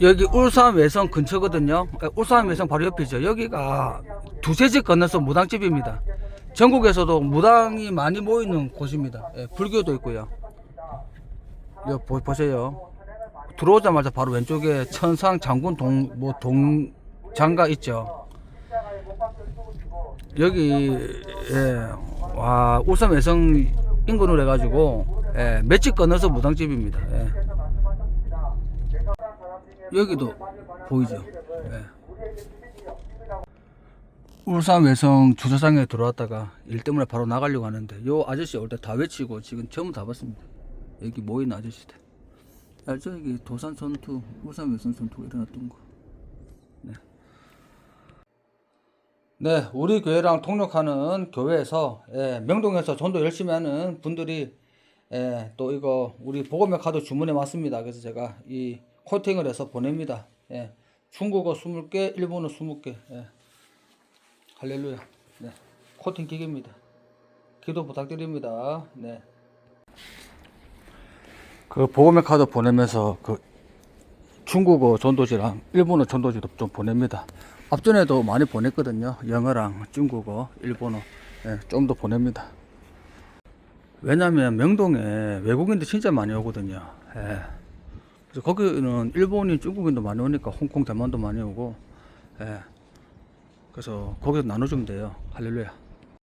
여기 울산 외성 근처거든요. 그러니까 울산 외성 바로 옆이죠. 여기가 두세 집 건너서 무당집입니다. 전국에서도 무당이 많이 모이는 곳입니다. 예, 불교도 있고요. 보, 보세요. 들어오자마자 바로 왼쪽에 천상 장군 동, 뭐 동 장가 있죠. 여기, 예, 와, 울산 외성 인근으로 해가지고, 예, 맷집 건너서 무당집입니다. 예. 여기도 보이죠. 예. 울산 외성 주차장에 들어왔다가 일 때문에 바로 나가려고 하는데 요 아저씨 올 때 다 외치고 지금 전부 다 봤습니다. 여기 모인 아저씨들. 알죠? 여기 도산 전투, 울산 외성 전투가 일어났던 거. 네, 우리 교회랑 통역하는 교회에서 예, 명동에서 전도 열심히 하는 분들이 예, 또 이거 우리 보고명 카드 주문해 왔습니다. 그래서 제가 이 코팅을 해서 보냅니다. 예, 중국어 20개, 일본어 20개. 예. 할렐루야. 네. 코팅 기계입니다. 기도 부탁드립니다. 네. 그 보고명 카드 보내면서 그 중국어 전도지랑 일본어 전도지도 좀 보냅니다. 앞전에도 많이 보냈거든요. 영어랑 중국어, 일본어 예, 좀더 보냅니다. 왜냐면 명동에 외국인들 진짜 많이 오거든요. 예. 그래서 거기는 일본인, 중국인도 많이 오니까 홍콩, 대만도 많이 오고, 예. 그래서 거기서 나눠주면 돼요. 할렐루야.